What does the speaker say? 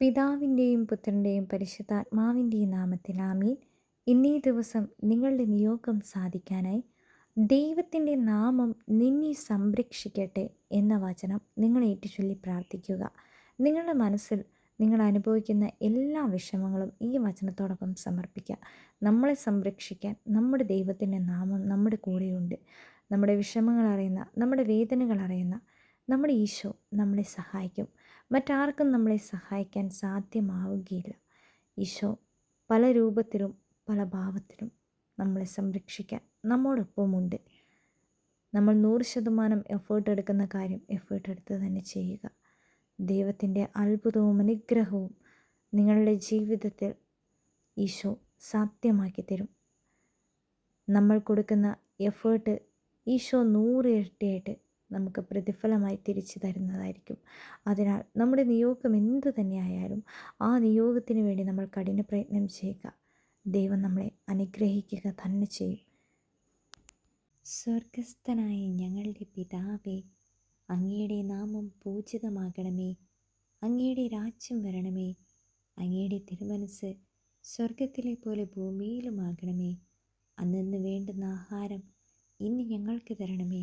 പിതാവിന്റെയും പുത്രന്റെയും പരിശുദ്ധാത്മാവിന്റെയും നാമത്തിൽ ആമീൻ. ഇന്നേ ദിവസം നിങ്ങളുടെ നിയോഗം സാധിക്കാനായി ദൈവത്തിന്റെ നാമം നിന്നെ സംരക്ഷിക്കട്ടെ എന്ന വചനം നിങ്ങൾ ഏറ്റുചൊല്ലി പ്രാർത്ഥിക്കുക. നിങ്ങളുടെ മനസ്സിൽ നിങ്ങൾ അനുഭവിക്കുന്ന എല്ലാ വിഷമങ്ങളും ഈ വചനത്തോടൊപ്പം സമർപ്പിക്കുക. നമ്മളെ സംരക്ഷിക്കാൻ നമ്മുടെ ദൈവത്തിന്റെ നാമം നമ്മുടെ കൂടെയുണ്ട്. നമ്മുടെ വിഷമങ്ങൾ അറിയുന്ന നമ്മുടെ വേദനകൾ അറിയുന്ന നമ്മുടെ ഈശോ നമ്മളെ സഹായിക്കും. മറ്റാർക്കും നമ്മളെ സഹായിക്കാൻ സാധ്യമാവുകയില്ല. ഈശോ പല രൂപത്തിലും പല ഭാവത്തിലും നമ്മളെ സംരക്ഷിക്കാൻ നമ്മോടൊപ്പമുണ്ട്. നമ്മൾ നൂറ് ശതമാനം എഫേർട്ട് എടുക്കുന്ന കാര്യം എഫേർട്ട് എടുത്ത് തന്നെ ചെയ്യുക. ദൈവത്തിന്റെ അത്ഭുതവും അനുഗ്രഹവും നിങ്ങളുടെ ജീവിതത്തിൽ ഈശോ സാധ്യമാക്കി തരും. നമ്മൾ കൊടുക്കുന്ന എഫേർട്ട് ഈശോ നൂറ് ഇരട്ടിയായിട്ട് നമുക്ക് പ്രതിഫലമായി തിരിച്ചു തരുന്നതായിരിക്കും. അതിനാൽ നമ്മുടെ നിയോഗം എന്തു തന്നെയായാലും ആ നിയോഗത്തിന് വേണ്ടി നമ്മൾ കഠിന പ്രയത്നം ചെയ്യുക. ദൈവം നമ്മളെ അനുഗ്രഹിക്കുക തന്നെ ചെയ്യും. സ്വർഗസ്ഥനായ ഞങ്ങളുടെ പിതാവേ അങ്ങയുടെ നാമം പൂജിതമാകണമേ. അങ്ങയുടെ രാജ്യം വരണമേ. അങ്ങയുടെ തിരുമനസ് സ്വർഗത്തിലെ പോലെ ഭൂമിയിലുമാകണമേ. അന്നു വേണ്ടുന്ന ആഹാരം ഇന്ന് ഞങ്ങൾക്ക് തരണമേ.